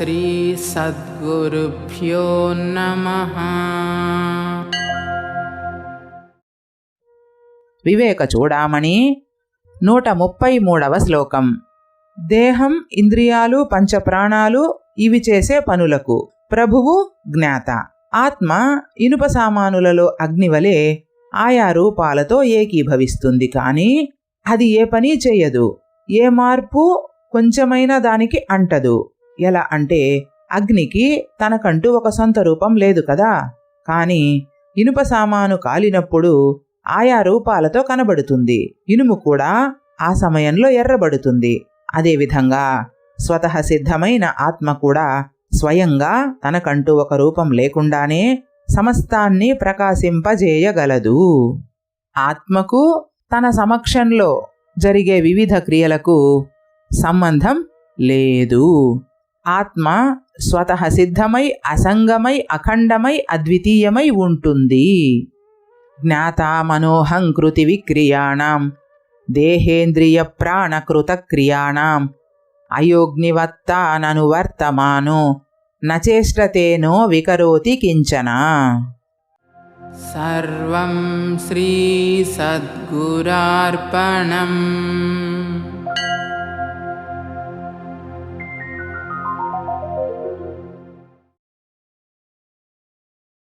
श्रीसद्गुरुभ्यो नमः వివేక చూడామణి నూట ముప్పై మూడవ శ్లోకం దేహం ఇంద్రియాలు పంచప్రాణాలు ఇవి చేసే పనులకు ప్రభువు జ్ఞాత ఆత్మ ఇనుప సామానులలో అగ్నివలే ఆయా రూపాలతో ఏకీభవిస్తుంది కానీ అది ఏ పని చేయదు ఏ మార్పు కొంచెమైనా దానికి అంటదు ఎలా అంటే అగ్నికి తనకంటూ ఒక సొంత రూపం లేదు కదా. కానీ ఇనుప సామాను కాలినప్పుడు ఆయా రూపాలతో కనబడుతుంది. ఇనుము కూడా ఆ సమయంలో ఎర్రబడుతుంది. అదేవిధంగా స్వతః సిద్ధమైన ఆత్మ కూడా స్వయంగా తనకంటూ ఒక రూపం లేకుండానే సమస్తాన్ని ప్రకాశింపజేయగలదు. ఆత్మకు తన సమక్షంలో జరిగే వివిధ క్రియలకు సంబంధం లేదు. ఆత్మ స్వత సిద్ధమై అసంగమై అఖండమై అద్వితీయమై ఉంటుంది. జ్ఞాత మనోహం కృతి విక్రియాణం దేహేంద్రియ ప్రాణకృత క్రియాణం అయోగ్నివత్తాననువర్తమాను నచేష్టతేనో వికరోతి కించన. సర్వం శ్రీ సద్గురార్పణం.